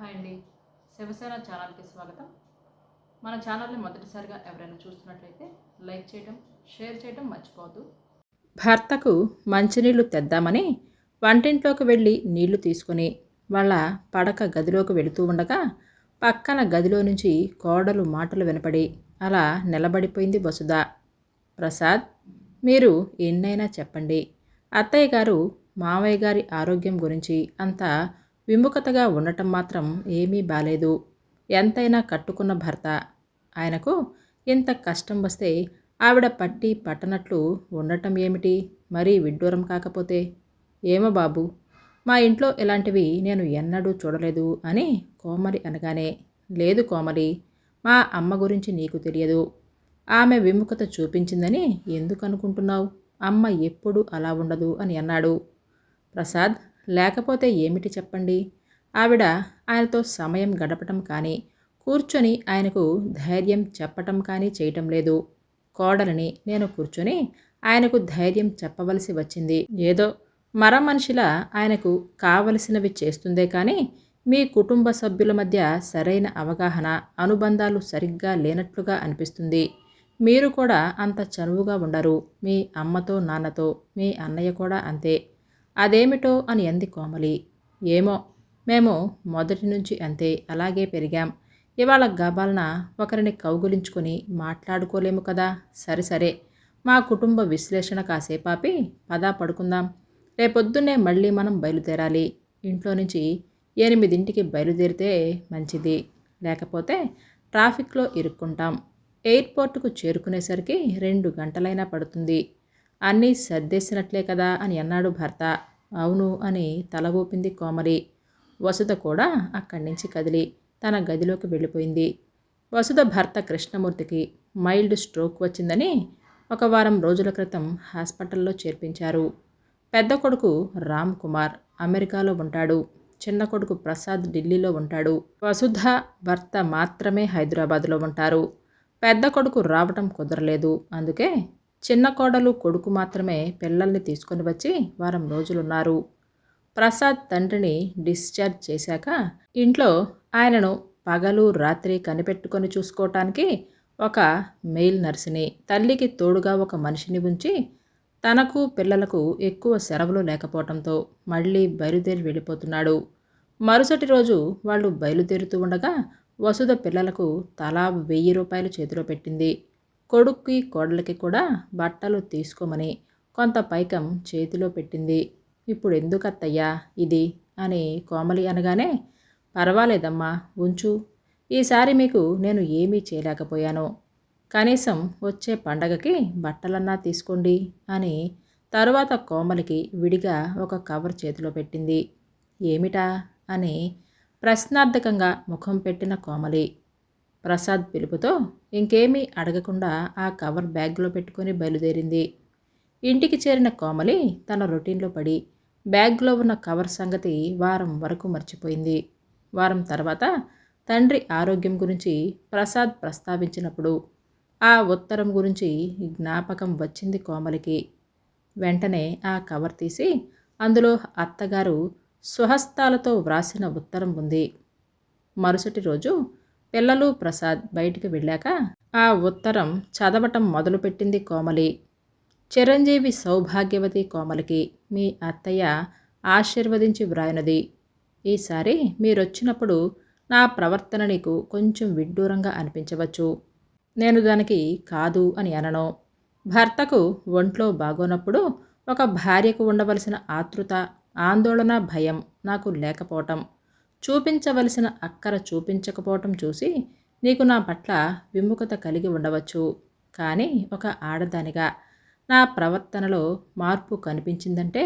Hi అండి. శివసేన ఛానల్కి స్వాగతం. మన ఛానల్ని మొదటిసారిగా ఎవరైనా చూస్తున్నట్లయితే లైక్ చేయడం షేర్ చేయడం మర్చిపోవద్దు. భర్తకు మంచినీళ్ళు తెద్దామని వంటింట్లోకి వెళ్ళి నీళ్ళు తీసుకుని వాళ్ళ పడక గదిలోకి వెళుతూ ఉండగా పక్కన గదిలో నుంచి కోడలు మాటలు వినపడి అలా నిలబడిపోయింది వసుధ. ప్రసాద్ మీరు ఎన్నైనా చెప్పండి. అత్తయ్య గారు మావయ్య గారి ఆరోగ్యం గురించి అంత విముఖతగా ఉండటం మాత్రం ఏమీ బాలేదు. ఎంతైనా కట్టుకున్న భర్త. ఆయనకు ఇంత కష్టం వస్తే ఆవిడ పట్టి పట్టనట్లు ఉండటం ఏమిటి? మరీ విడ్డూరం కాకపోతే? ఏమో బాబు మా ఇంట్లో ఇలాంటివి నేను ఎన్నడూ చూడలేదు అని కోమలి అనగానే లేదు కోమలి మా అమ్మ గురించి నీకు తెలియదు. ఆమె విముఖత చూపించిందని ఎందుకు అనుకుంటున్నావు? అమ్మ ఎప్పుడు అలా ఉండదు అని అన్నాడు. ప్రసాద్ లేకపోతే ఏమిటి చెప్పండి? ఆవిడ ఆయనతో సమయం గడపటం కానీ కూర్చొని ఆయనకు ధైర్యం చెప్పటం కానీ చేయటం లేదు. కోడలిని నేను కూర్చొని ఆయనకు ధైర్యం చెప్పవలసి వచ్చింది. ఏదో మర మనిషిలా ఆయనకు కావలసినవి చేస్తుందే కానీ మీ కుటుంబ సభ్యుల మధ్య సరైన అవగాహన అనుబంధాలు సరిగ్గా లేనట్లుగా అనిపిస్తుంది. మీరు కూడా అంత చనువుగా ఉండరు. మీ అమ్మతో నాన్నతో మీ అన్నయ్య కూడా అంతే. అదేమిటో అని అంది కోమలి. ఏమో మేము మొదటి నుంచి అంతే అలాగే పెరిగాం. ఇవాళ గబాలన ఒకరిని కౌగులించుకొని మాట్లాడుకోలేము కదా? సరే సరే. మా కుటుంబ విశ్లేషణ కాసేపాపి పదా పడుకుందాం. రేపొద్దున్నే మళ్ళీ మనం బయలుదేరాలి. ఇంట్లో నుంచి ఎనిమిదింటికి బయలుదేరితే మంచిది. లేకపోతే ట్రాఫిక్లో ఇరుక్కుంటాం. ఎయిర్పోర్టుకు చేరుకునేసరికి రెండు గంటలైనా పడుతుంది. అన్నీ సర్దేసినట్లే కదా అని అన్నాడు భర్త. అవును అని తల ఊపింది కోమలి. వసుధ కూడా అక్కడి నుంచి కదిలి తన గదిలోకి వెళ్ళిపోయింది. వసుధ భర్త కృష్ణమూర్తికి మైల్డ్ స్ట్రోక్ వచ్చిందని ఒక వారం రోజుల క్రితం హాస్పిటల్లో చేర్పించారు. పెద్ద కొడుకు రామ్ కుమార్ అమెరికాలో ఉంటాడు. చిన్న కొడుకు ప్రసాద్ ఢిల్లీలో ఉంటాడు. వసుధ భర్త మాత్రమే హైదరాబాద్లో ఉంటారు. పెద్ద కొడుకు రావటం కుదరలేదు. అందుకే చిన్న కోడలు కొడుకు మాత్రమే పిల్లల్ని తీసుకొని వచ్చి వారం రోజులున్నారు. ప్రసాద్ తండ్రిని డిశ్చార్జ్ చేశాక ఇంట్లో ఆయనను పగలు రాత్రి కనిపెట్టుకొని చూసుకోవటానికి ఒక మెయిల్ నర్సుని తల్లికి తోడుగా ఒక మనిషిని ఉంచి తనకు పిల్లలకు ఎక్కువ సెలవులు లేకపోవడంతో మళ్ళీ బయలుదేరి వెళ్ళిపోతున్నాడు. మరుసటి రోజు వాళ్ళు బయలుదేరుతూ ఉండగా వసుధ పిల్లలకు తలా వెయ్యి రూపాయలు చేతిలో పెట్టింది. కొడుక్కి కోడలికి కూడా బట్టలు తీసుకోమని కొంత పైకం చేతిలో పెట్టింది. ఇప్పుడు ఎందుకత్తయ్యా ఇది? అని కోమలి అనగానే పర్వాలేదమ్మా ఉంచు. ఈసారి మీకు నేను ఏమీ చేయలేకపోయాను. కనీసం వచ్చే పండగకి బట్టలన్నా తీసుకోండి అని తరువాత కోమలికి విడిగా ఒక కవర్ చేతిలో పెట్టింది. ఏమిటా? అని ప్రశ్నార్థకంగా ముఖం పెట్టిన కోమలి. ప్రసాద్ పిలుపుతో ఇంకేమీ అడగకుండా ఆ కవర్ బ్యాగ్లో పెట్టుకొని బయలుదేరింది. ఇంటికి చేరిన కోమలి తన రొటీన్లో పడి బ్యాగ్లో ఉన్న కవర్ సంగతి వారం వరకు మర్చిపోయింది. వారం తర్వాత తండ్రి ఆరోగ్యం గురించి ప్రసాద్ ప్రస్తావించినప్పుడు ఆ ఉత్తరం గురించి జ్ఞాపకం వచ్చింది కోమలికి. వెంటనే ఆ కవర్ తీసి అందులో అత్తగారు స్వహస్తాలతో వ్రాసిన ఉత్తరం ఉంది. మరుసటి రోజు పిల్లలు ప్రసాద్ బయటికి వెళ్ళాక ఆ ఉత్తరం చదవటం మొదలుపెట్టింది కోమలి. చిరంజీవి సౌభాగ్యవతి కోమలికి. మీ అత్తయ్య ఆశీర్వదించి వ్రాయినది. ఈసారి మీరొచ్చినప్పుడు నా ప్రవర్తన నీకు కొంచెం విడ్డూరంగా అనిపించవచ్చు. నేను దానికి కాదు అని అనను. భర్తకు ఒంట్లో బాగోనప్పుడు ఒక భార్యకు ఉండవలసిన ఆతృత ఆందోళన భయం నాకు లేకపోవటం. చూపించవలసిన అక్కర చూపించకపోవటం చూసి నీకు నా పట్ల విముఖత కలిగి ఉండవచ్చు. కానీ ఒక ఆడదానిగా నా ప్రవర్తనలో మార్పు కనిపించిందంటే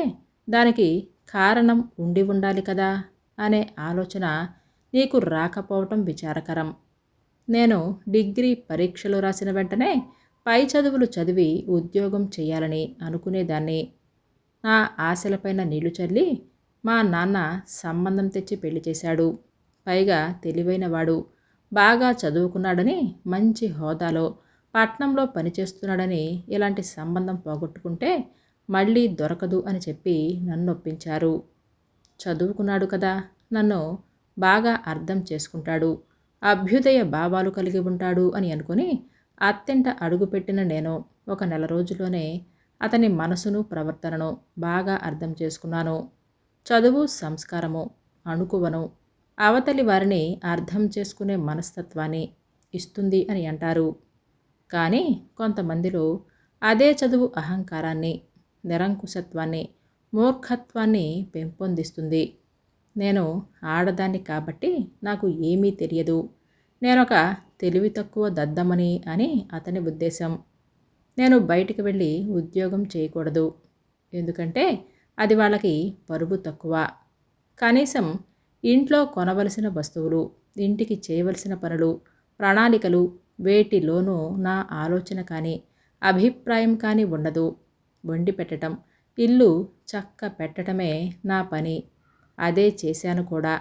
దానికి కారణం ఉండి ఉండాలి కదా అనే ఆలోచన నీకు రాకపోవటం విచారకరం. నేను డిగ్రీ పరీక్షలు రాసిన వెంటనే పై చదువులు చదివి ఉద్యోగం చేయాలని అనుకునేదాన్ని. నా ఆశలపైన నీళ్ళు చల్లి మా నాన్న సంబంధం తెచ్చి పెళ్ళి చేశాడు. పైగా తెలివైనవాడు. బాగా చదువుకున్నాడని మంచి హోదాలో పట్నంలో పనిచేస్తున్నాడని ఇలాంటి సంబంధం పోగొట్టుకుంటే మళ్ళీ దొరకదు అని చెప్పి నన్ను ఒప్పించారు చదువుకున్నాడు కదా నన్ను బాగా అర్థం చేసుకుంటాడు. అభ్యుదయ భావాలు కలిగి ఉంటాడు అని అనుకుని అత్యంత అడుగుపెట్టిన నేను ఒక నెల రోజుల్లోనే అతని మనసును ప్రవర్తనను బాగా అర్థం చేసుకున్నాను. చదువు సంస్కారము అణుకువను అవతలి వారిని అర్థం చేసుకునే మనస్తత్వాన్ని ఇస్తుంది అని అంటారు. కానీ కొంతమందిలో అదే చదువు అహంకారాన్ని నిరంకుశత్వాన్ని మూర్ఖత్వాన్ని పెంపొందిస్తుంది. నేను ఆడదాన్ని కాబట్టి నాకు ఏమీ తెలియదు. నేనొక తెలివి తక్కువ దద్దమని అని అతని ఉద్దేశం. నేను బయటికి వెళ్ళి ఉద్యోగం చేయకూడదు. ఎందుకంటే అది వాళ్ళకి పరుగు తక్కువ. కనీసం ఇంట్లో కొనవలసిన వస్తువులు ఇంటికి చేయవలసిన పనులు ప్రణాళికలు వేటిలోనూ నా ఆలోచన కానీ అభిప్రాయం కానీ ఉండదు. వండి పెట్టడం ఇల్లు చక్క పెట్టడమే నా పని. అదే చేశాను కూడా.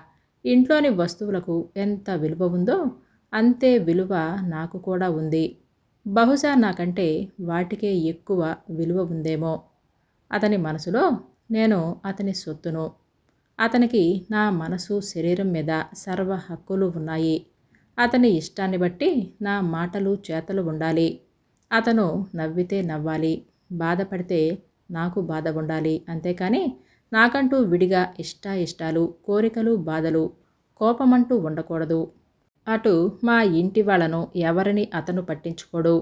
ఇంట్లోని వస్తువులకు ఎంత విలువ ఉందో అంతే విలువ నాకు కూడా ఉంది. బహుశా నాకంటే వాటికే ఎక్కువ విలువ ఉందేమో. అతని మనసులో నేను అతని సొత్తును. అతనికి నా మనసు శరీరం మీద సర్వ హక్కులు ఉన్నాయి. అతని ఇష్టాన్ని బట్టి నా మాటలు చేతలు ఉండాలి. అతను నవ్వితే నవ్వాలి బాధపడితే నాకు బాధ ఉండాలి అంతేకాని నాకంటూ విడిగా ఇష్టాయిష్టాలు ఇష్టాలు కోరికలు బాధలు కోపమంటూ ఉండకూడదు. అటు మా ఇంటి వాళ్ళను ఎవరిని అతను పట్టించుకోడు.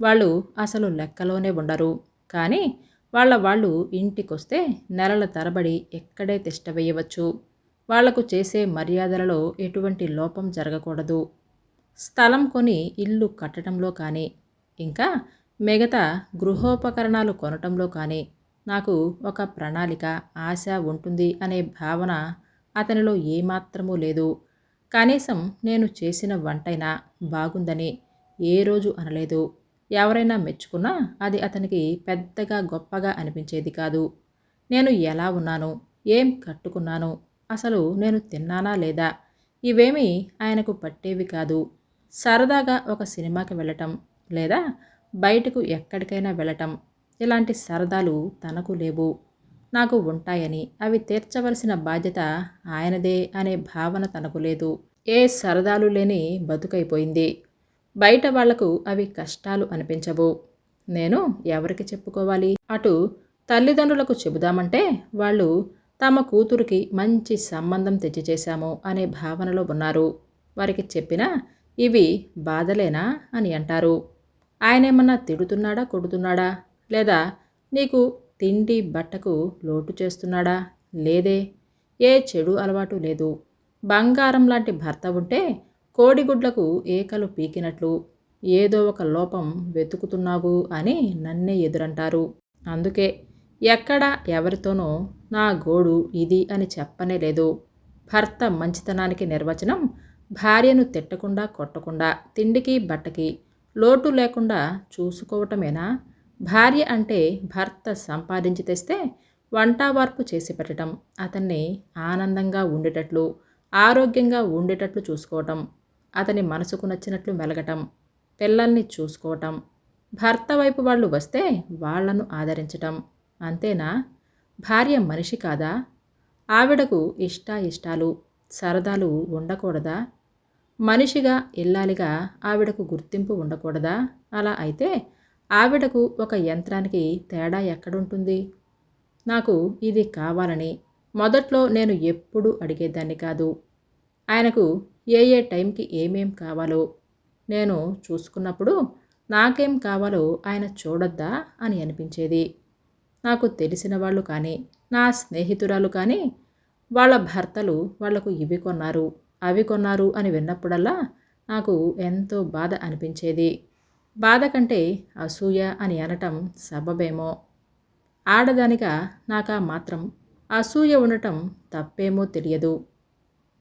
వాళ్ళు అసలు లెక్కలోనే ఉండరు. కానీ వాళ్ళ వాళ్ళు ఇంటికొస్తే నెలల తరబడి ఎక్కడే తిష్టవేయవచ్చు వాళ్ళకు చేసే మర్యాదలలో ఎటువంటి లోపం జరగకూడదు. స్థలం కొని ఇల్లు కట్టడంలో కానీ ఇంకా మిగతా గృహోపకరణాలు కొనటంలో కానీ నాకు ఒక ప్రణాళిక ఆశ ఉంటుంది అనే భావన అతనిలో ఏమాత్రమూ లేదు. కనీసం నేను చేసిన వంటైనా బాగుందని ఏ రోజు అనలేదు. ఎవరైనా మెచ్చుకున్నా అది అతనికి పెద్దగా గొప్పగా అనిపించేది కాదు. నేను ఎలా ఉన్నాను? ఏం కట్టుకున్నాను? అసలు నేను తిన్నానా లేదా? ఇవేమీ ఆయనకు పట్టేవి కాదు. సరదాగా ఒక సినిమాకి వెళ్ళటం లేదా బయటకు ఎక్కడికైనా వెళ్ళటం ఇలాంటి సరదాలు తనకు లేవు. నాకు ఉంటాయని అవి తీర్చవలసిన బాధ్యత ఆయనదే అనే భావన తనకు లేదు. ఏ సరదాలు లేని బతుకైపోయింది. బయట వాళ్ళకు అవి కష్టాలు అనిపించవు. నేను ఎవరికి చెప్పుకోవాలి? అటు తల్లిదండ్రులకు చెబుదామంటే వాళ్ళు తమ కూతురికి మంచి సంబంధం తెచ్చిచేశాము అనే భావనలో ఉన్నారు. వారికి చెప్పినా ఇవి బాధలేనా అని అంటారు. ఆయనేమన్నా తిడుతున్నాడా కొడుతున్నాడా? లేదా నీకు తిండి బట్టకు లోటు చేస్తున్నాడా? లేదే ఏ చెడు అలవాటు లేదు. బంగారం లాంటి భర్త ఉంటే కోడిగుడ్లకు ఏకలు పీకినట్లు ఏదో ఒక లోపం వెతుకుతున్నావు అని నన్నే ఎదురంటారు. అందుకే ఎక్కడ ఎవరితోనో నా గోడు ఇది అని చెప్పనే లేదు. భర్త మంచితనానికి నిర్వచనం భార్యను తిట్టకుండా కొట్టకుండా తిండికి బట్టకి లోటు లేకుండా చూసుకోవటమేనా? భార్య అంటే భర్త సంపాదించి తెస్తే వంటావార్పు చేసి పెట్టడం అతన్ని ఆనందంగా ఉండేటట్లు ఆరోగ్యంగా ఉండేటట్లు చూసుకోవటం. అతని మనసుకు నచ్చినట్లు మెలగటం పిల్లల్ని చూసుకోవటం భర్త వైపు వాళ్ళు వస్తే వాళ్ళను ఆదరించటం. అంతేనా? భార్య మనిషి కాదా? ఆవిడకు ఇష్ట ఇష్టాలు సరదాలు ఉండకూడదా? మనిషిగా ఇల్లాలిగా ఆవిడకు గుర్తింపు ఉండకూడదా? అలా అయితే ఆవిడకు ఒక యంత్రానికి తేడా ఎక్కడుంటుంది? నాకు ఇది కావాలని మొదట్లో నేను ఎప్పుడూ అడిగేదాన్ని కాదు. ఆయనకు ఏ ఏ టైంకి ఏమేం కావాలో నేను చూసుకున్నప్పుడు నాకేం కావాలో ఆయన చూడొద్దా అని అనిపించేది. నాకు తెలిసిన వాళ్ళు కానీ నా స్నేహితురాలు కానీ వాళ్ళ భర్తలు వాళ్ళకు ఇవి కొన్నారు అవి కొన్నారు అని విన్నప్పుడల్లా నాకు ఎంతో బాధ అనిపించేది. బాధ కంటే అసూయ అని అనటం సబబేమో. ఆడదానిగా నాకా మాత్రం అసూయ ఉండటం తప్పేమో తెలియదు.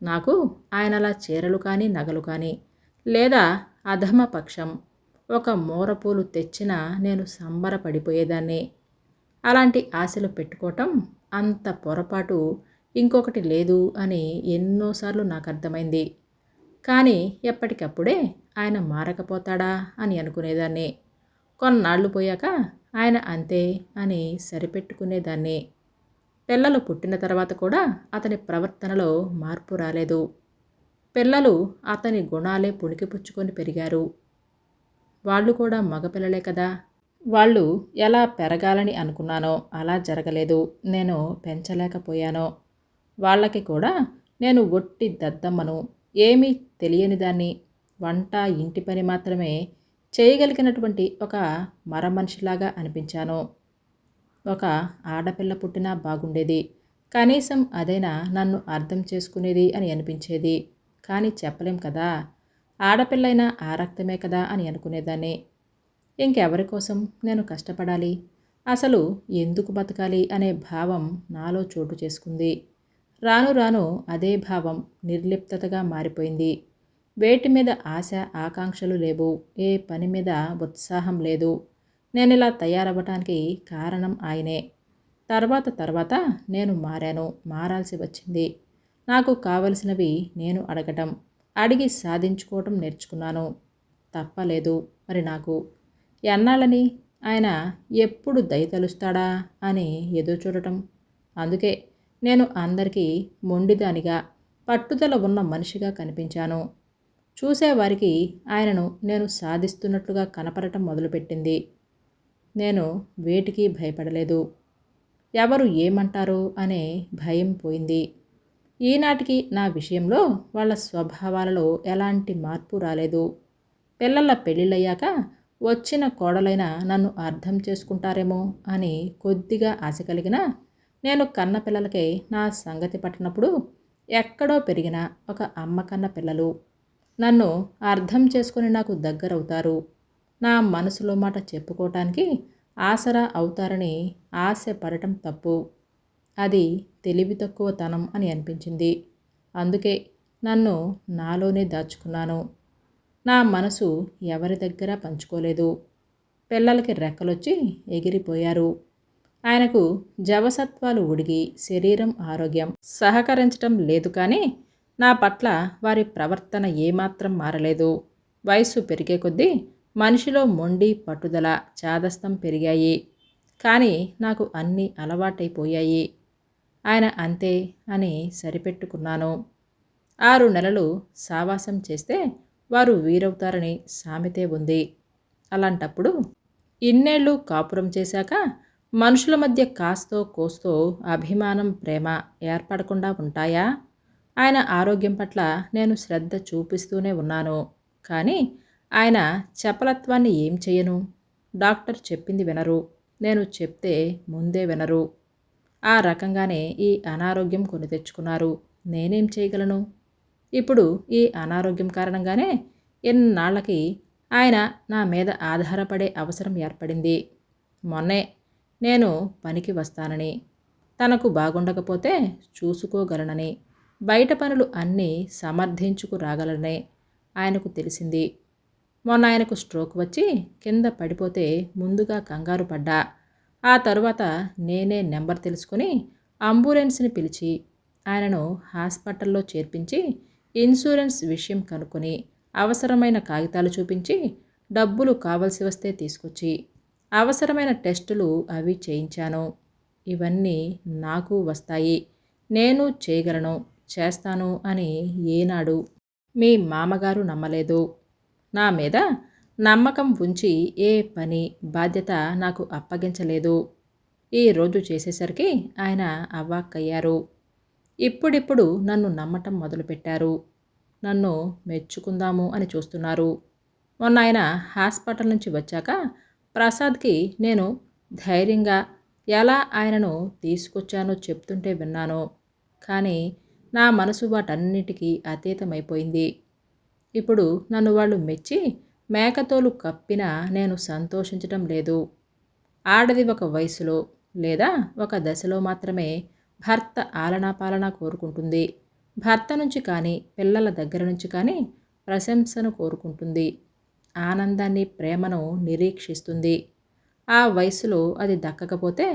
నాకు ఆయనలా చీరలు కానీ నగలు కానీ లేదా అధమ పక్షం ఒక మూరపూలు తెచ్చినా నేను సంబరపడిపోయేదాన్ని. అలాంటి ఆశలు పెట్టుకోవటం అంత పొరపాటు ఇంకొకటి లేదు అని ఎన్నోసార్లు నాకు అర్థమైంది కానీ ఎప్పటికప్పుడే ఆయన మారకపోతాడా అని అనుకునేదాన్ని. కొన్నాళ్ళు పోయాక ఆయన అంతే అని సరిపెట్టుకునేదాన్ని. పిల్లలు పుట్టిన తర్వాత కూడా అతని ప్రవర్తనలో మార్పు రాలేదు. పిల్లలు అతని గుణాలే పుణికిపుచ్చుకొని పెరిగారు. వాళ్ళు కూడా మగపిల్లలే కదా. వాళ్ళు ఎలా పెరగాలని అనుకున్నానో అలా జరగలేదు. నేను పెంచలేకపోయానో. వాళ్ళకి కూడా నేను ఒట్టి దద్దమ్మను. ఏమీ తెలియని దాన్ని. వంట ఇంటి పని మాత్రమే చేయగలిగినటువంటి ఒక మరమనిషిలాగా అనిపించాను. ఒక ఆడపిల్ల పుట్టినా బాగుండేది. కనీసం అదైనా నన్ను అర్థం చేసుకునేది అని అనిపించేది. కానీ చెప్పలేం కదా. ఆడపిల్లైనా ఆ రక్తమే కదా అని అనుకునేదాన్ని. ఇంకెవరి కోసం నేను కష్టపడాలి? అసలు ఎందుకు బతకాలి అనే భావం నాలో చోటు చేసుకుంది. రాను రాను అదే భావం నిర్లిప్తతగా మారిపోయింది. వేటి మీద ఆశ ఆకాంక్షలు లేవు. ఏ పని మీద ఉత్సాహం లేదు. నేను ఇలా తయారవ్వటానికి కారణం ఆయనే. తర్వాత తర్వాత నేను మారాను. మారాల్సి వచ్చింది. నాకు కావలసినవి నేను అడగటం అడిగి సాధించుకోవటం నేర్చుకున్నాను. తప్పలేదు మరి నాకు. ఎన్నాళ్ళని? ఆయన ఎప్పుడు దయ తలుస్తాడా అని ఎదురు చూడటం అందుకే నేను అందరికీ మొండిదానిగా పట్టుదల ఉన్న మనిషిగా కనిపించాను. చూసేవారికి ఆయనను నేను సాధిస్తున్నట్లుగా కనపడటం మొదలుపెట్టింది. నేను వేటికి భయపడలేదు. ఎవరు ఏమంటారు అనే భయం పోయింది. ఈనాటికి నా విషయంలో వాళ్ళ స్వభావాలలో ఎలాంటి మార్పు రాలేదు. పిల్లల పెళ్ళిళ్ళయ్యాక వచ్చిన కోడలైన నన్ను అర్థం చేసుకుంటారేమో అని కొద్దిగా ఆశ కలిగిన నేను కన్న పిల్లలకే నా సంగతి పట్టినప్పుడు ఎక్కడో పెరిగిన ఒక అమ్మ కన్న పిల్లలు. నన్ను అర్థం చేసుకుని నాకు దగ్గరవుతారు. నా మనసులో మాట చెప్పుకోవటానికి ఆసరా అవుతారని ఆశ పడటం తప్పు. అది తెలివి తక్కువతనం అని అనిపించింది. అందుకే నన్ను నాలోనే దాచుకున్నాను. నా మనసు ఎవరి దగ్గర పంచుకోలేదు. పిల్లలకి రెక్కలొచ్చి ఎగిరిపోయారు. ఆయనకు జవసత్వాలు ఉడిగి శరీరం ఆరోగ్యం సహకరించటం లేదు కానీ నా పట్ల వారి ప్రవర్తన ఏమాత్రం మారలేదు. వయస్సు పెరిగే కొద్దీ మనిషిలో మొండి పట్టుదల చాదస్తం పెరిగాయి. కానీ నాకు అన్నీ అలవాటైపోయాయి. ఆయన అంతే అని సరిపెట్టుకున్నాను. ఆరు నెలలు సావాసం చేస్తే వారు వీరవుతారని సామెతే ఉంది. అలాంటప్పుడు ఇన్నేళ్ళు కాపురం చేశాక మనుషుల మధ్య కాస్తో కోస్తో అభిమానం ప్రేమ ఏర్పడకుండా ఉంటాయా? ఆయన ఆరోగ్యం పట్ల నేను శ్రద్ధ చూపిస్తూనే ఉన్నాను. కానీ ఆయన చపలత్వాన్ని ఏం చేయను? డాక్టర్ చెప్పింది వినరు. నేను చెప్తే ముందే వినరు. ఆ రకంగానే ఈ అనారోగ్యం కొని తెచ్చుకున్నారు. నేనేం చేయగలను? ఇప్పుడు ఈ అనారోగ్యం కారణంగానే ఎన్నాళ్ళకి ఆయన నా మీద ఆధారపడే అవసరం ఏర్పడింది. మొన్నే నేను పనికి వస్తానని తనకు బాగుండకపోతే చూసుకోగలనని బయట పనులు అన్నీ సమర్థించుకు రాగలనే ఆయనకు తెలిసింది. మొన్న ఆయనకు స్ట్రోక్ వచ్చి కింద పడిపోతే ముందుగా కంగారు పడ్డా. ఆ తరువాత నేనే నెంబర్ తెలుసుకుని అంబులెన్స్ని పిలిచి ఆయనను హాస్పిటల్లో చేర్పించి ఇన్సూరెన్స్ విషయం కనుక్కొని అవసరమైన కాగితాలు చూపించి డబ్బులు కావలసి వస్తే తీసుకొచ్చి అవసరమైన టెస్టులు అవి చేయించాను. ఇవన్నీ నాకు వస్తాయి. నేను చేయగలను చేస్తాను అని ఏనాడు మీ మామగారు నమ్మలేదు. నా మీద నమ్మకం ఉంచి ఏ పని బాధ్యత నాకు అప్పగించలేదు. ఈరోజు చేసేసరికి ఆయన అవ్వాక్కయ్యారు. ఇప్పుడిప్పుడు నన్ను నమ్మటం మొదలుపెట్టారు. నన్ను మెచ్చుకుందాము అని చూస్తున్నారు. మొన్న ఆయన హాస్పిటల్ నుంచి వచ్చాక ప్రసాద్కి నేను ధైర్యంగా ఎలా ఆయనను తీసుకొచ్చానో చెప్తుంటే విన్నాను. కానీ నా మనసు వాటన్నిటికీ అతీతమైపోయింది. ఇప్పుడు నన్ను వాళ్ళు మెచ్చి మేకతోలు కప్పినా నేను సంతోషించటం లేదు. ఆడది ఒక వయసులో లేదా ఒక దశలో మాత్రమే భర్త ఆలనా పాలన కోరుకుంటుంది. భర్త నుంచి కానీ పిల్లల దగ్గర నుంచి కానీ ప్రశంసను కోరుకుంటుంది. ఆనందాన్ని ప్రేమను నిరీక్షిస్తుంది. ఆ వయసులో అది దక్కకపోతే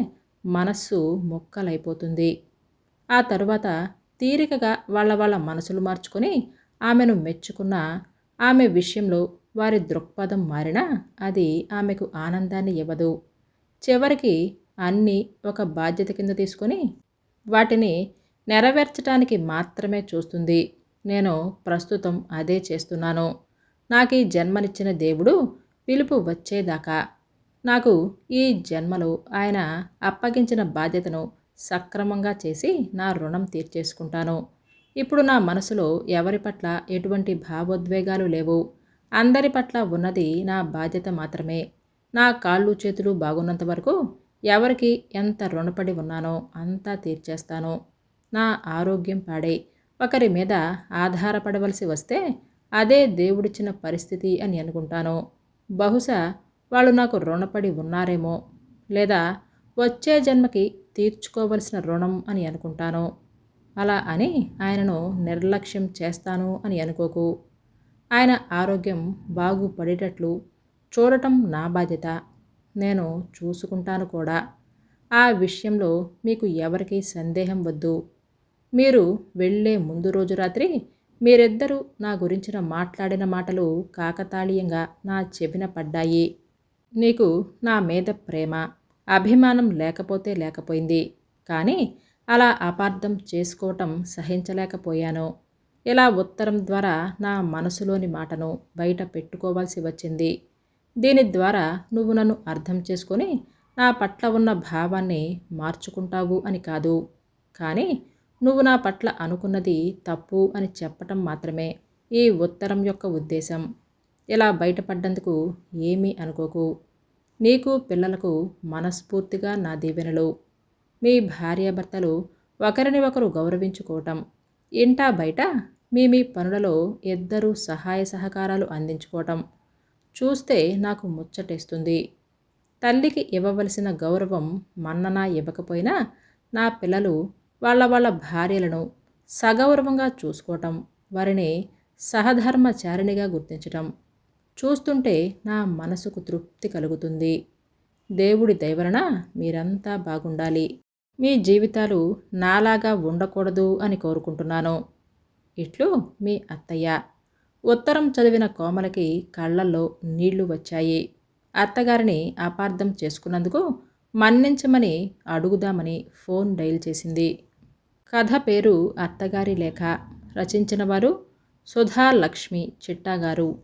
మనస్సు మొక్కలైపోతుంది. ఆ తరువాత తీరికగా వాళ్ళ వాళ్ళ మనసులు మార్చుకొని ఆమెను మెచ్చుకున్న ఆమె విషయంలో వారి దృక్పథం మారినా అది ఆమెకు ఆనందాన్ని ఇవ్వదు. చివరికి అన్నీ ఒక బాధ్యత కింద తీసుకొని వాటిని నెరవేర్చడానికి మాత్రమే చూస్తుంది. నేను ప్రస్తుతం అదే చేస్తున్నాను. నాకు ఈ జన్మనిచ్చిన దేవుడు పిలుపు వచ్చేదాకా నాకు ఈ జన్మలో ఆయన అప్పగించిన బాధ్యతను సక్రమంగా చేసి నా రుణం తీర్చేసుకుంటాను. ఇప్పుడు నా మనసులో ఎవరి పట్ల ఎటువంటి భావోద్వేగాలు లేవు. అందరి పట్ల ఉన్నది నా బాధ్యత మాత్రమే. నా కాళ్ళు చేతులు బాగున్నంత వరకు ఎవరికి ఎంత రుణపడి ఉన్నానో అంతా తీర్చేస్తాను. నా ఆరోగ్యం పాడై. ఒకరి మీద ఆధారపడవలసి వస్తే అదే దేవుడిచ్చిన పరిస్థితి అని అనుకుంటాను. బహుశా వాళ్ళు నాకు రుణపడి ఉన్నారేమో లేదా వచ్చే జన్మకి తీర్చుకోవలసిన రుణం అని అనుకుంటాను. అలా అని ఆయనను నిర్లక్ష్యం చేస్తాను అని అనుకోకు. ఆయన ఆరోగ్యం బాగుపడేటట్లు చూడటం నా బాధ్యత. నేను చూసుకుంటాను కూడా. ఆ విషయంలో మీకు ఎవరికీ సందేహం వద్దు. మీరు వెళ్ళే ముందు రోజు రాత్రి మీరిద్దరూ నా గురించిన మాట్లాడిన మాటలు కాకతాళీయంగా నా చెవిన పడ్డాయి. నీకు నా మీద ప్రేమ అభిమానం లేకపోతే లేకపోయింది. కానీ అలా అపార్థం చేసుకోవటం సహించలేకపోయాను. ఇలా ఉత్తరం ద్వారా నా మనసులోని మాటను బయట పెట్టుకోవాల్సి వచ్చింది. దీని ద్వారా నువ్వు నన్ను అర్థం చేసుకొని నా పట్ల ఉన్న భావాన్ని మార్చుకుంటావు అని కాదు. కానీ నువ్వు నా పట్ల అనుకున్నది తప్పు అని చెప్పటం మాత్రమే ఈ ఉత్తరం యొక్క ఉద్దేశం. ఇలా బయటపడ్డందుకు ఏమీ అనుకోకు. నీకు పిల్లలకు మనస్ఫూర్తిగా నా దీవెనలు. మీ భార్యాభర్తలు ఒకరిని ఒకరు గౌరవించుకోవటం. ఇంటా బయట మీ మీ పనులలో ఇద్దరు సహాయ సహకారాలు అందించుకోవటం. చూస్తే నాకు ముచ్చటేస్తుంది. తల్లికి ఇవ్వవలసిన గౌరవం మన్ననా ఇవ్వకపోయినా నా పిల్లలు వాళ్ళ వాళ్ళ భార్యలను సగౌరవంగా చూసుకోవటం వారిని సహధర్మచారిణిగా గుర్తించటం. చూస్తుంటే నా మనసుకు తృప్తి కలుగుతుంది. దేవుడి దయవలన మీరంతా బాగుండాలి. మీ జీవితాలు నాలాగా ఉండకూడదు అని కోరుకుంటున్నాను. ఇట్లు మీ అత్తయ్య. ఉత్తరం చదివిన కోమలకి కళ్ళల్లో నీళ్ళు వచ్చాయి. అత్తగారిని అపార్థం చేసుకున్నందుకు మన్నించమని అడుగుదామని ఫోన్ డైల్ చేసింది. కథ పేరు అత్తగారి లేఖ. రచించిన వారు సుధా లక్ష్మి చిట్టా గారు